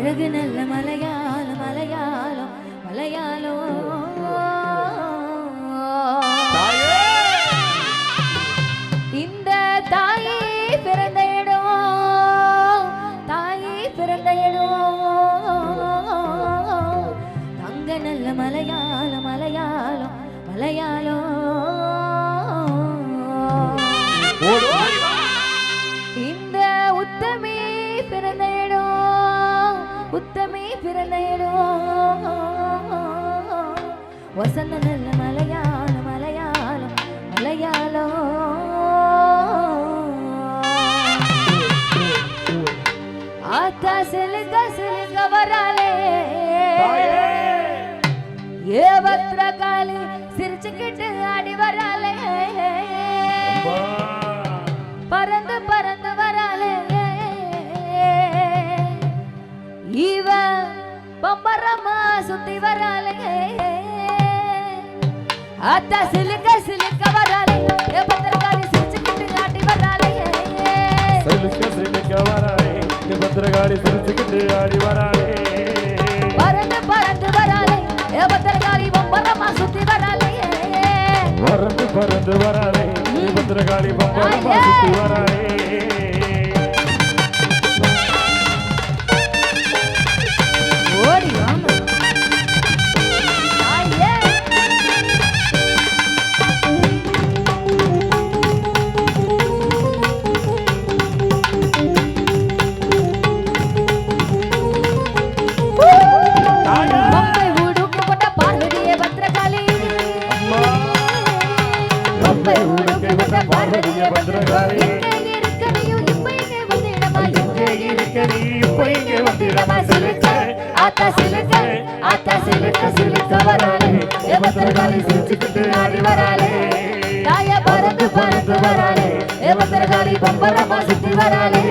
அழகு நல்ல மலையாளம் மலையாளம் மலையாளம். இந்த தாயே பிறந்த இடம் தாயே பிறந்த இடம். தங்க நல்ல மலையாளம் மலையாளம் மலையாளம். பிறந்த இடம் வசந்த நல்ல மலையாளம் மலையாளம் மலையாளம். ஆத்தா சிலுக்க சிலுக்க வராளே. ஏ பத்ரகாளி சிரிச்சுக்கிட்டு ஆடி வராளே. இவ பம்பரமா சுத்தி வராளே. அத்தா சிலுக்க சிலுக்க வராளே. ஏ பத்திரகாளி சிரிச்சுக்கிட்டு ஆடி வராளே. சிலுக்க சிலுக்க வராளே. பத்திரகாளி சிரிச்சுக்கிட்டு ஆடி வராளே. பறந்து பறந்து வராளே. பத்திரகாளி பம்பரமா சுத்தி வராளே. பறந்து பறந்து வராளே. பத்திரகாளி பம்பரமா சுத்தி வராளே. வந்திடமா சிலுக்க ஆத்தா சிலுக்க ஆத்தா சிலுக்க சிலுக்க வராளே ஏ பத்திரகாளி சிரிச்சுக்கிட்டு ஆடி வராளே தாய பறந்து பறந்து வராளே ஏ பத்திரகாளி பம்பரமா சுத்தி வராளே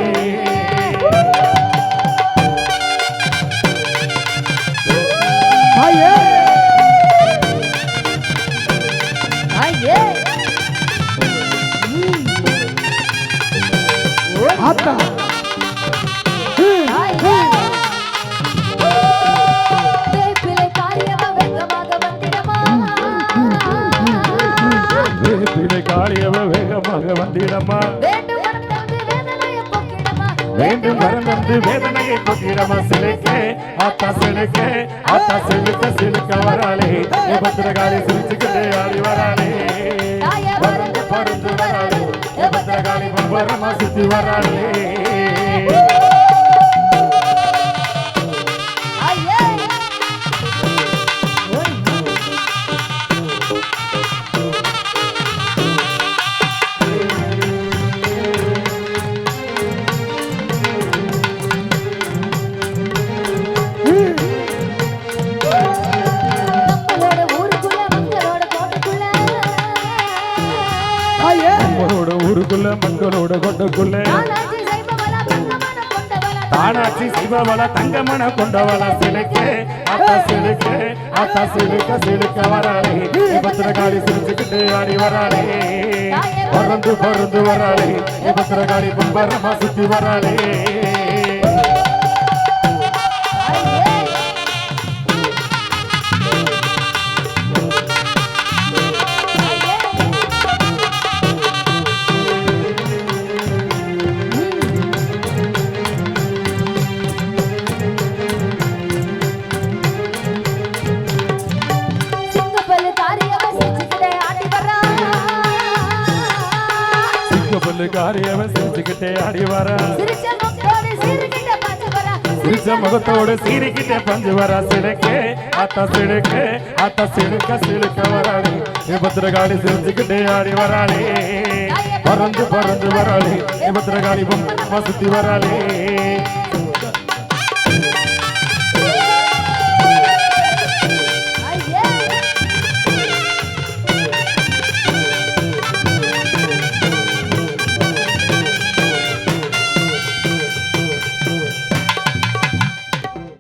வந்திடம்மா வேண்டும் வேண்டும் மறந்து வேதனையை போக்கிடமா? சிலுக்க ஆத்தா சிலுக்க ஆத்தா சிலுக்க சிலுக்க வராளே. பத்திரகாளி சிரிச்சுக்கிட்டு ஆடி வராளே. பறந்து பறந்து வராளே. பத்திரகாளி பம்பரமா சுத்தி வராளே. ஊருக்குள்ள மக்களோட கொண்டக்குள்ள. தானாட்சி சிவவள தங்கமன கொண்டவள சிலுக்கு. ஆத்தா சிலுக்கு ஆத்தா சிலுக்க சிலுக்க வராளே. பத்திரகாளி சிரிச்சுக்கிட்டு ஆடி வராளே. பறந்து பறந்து வராளே. பத்திரகாளி பம்பரமா சுத்தி வராளே. சிங்கப்பல்லு காரியவ சிரிச்சுக்கிட்டே ஆடி வரா. சிரிச்ச முகத்தோடு சீரிக்கிட்டே பஞ்சு வரா. சிலுக்கு ஆத்தா சிலுக்கு ஆத்தா சிலுக்க சிலுக்க வராளே. ஏ பத்திரகாளி சிரிச்சுக்கிட்டே ஆடி வராளே. பறந்து பறந்து வராளே. ஏ பத்திரகாளி பம்பரமா சுத்தி வராளே.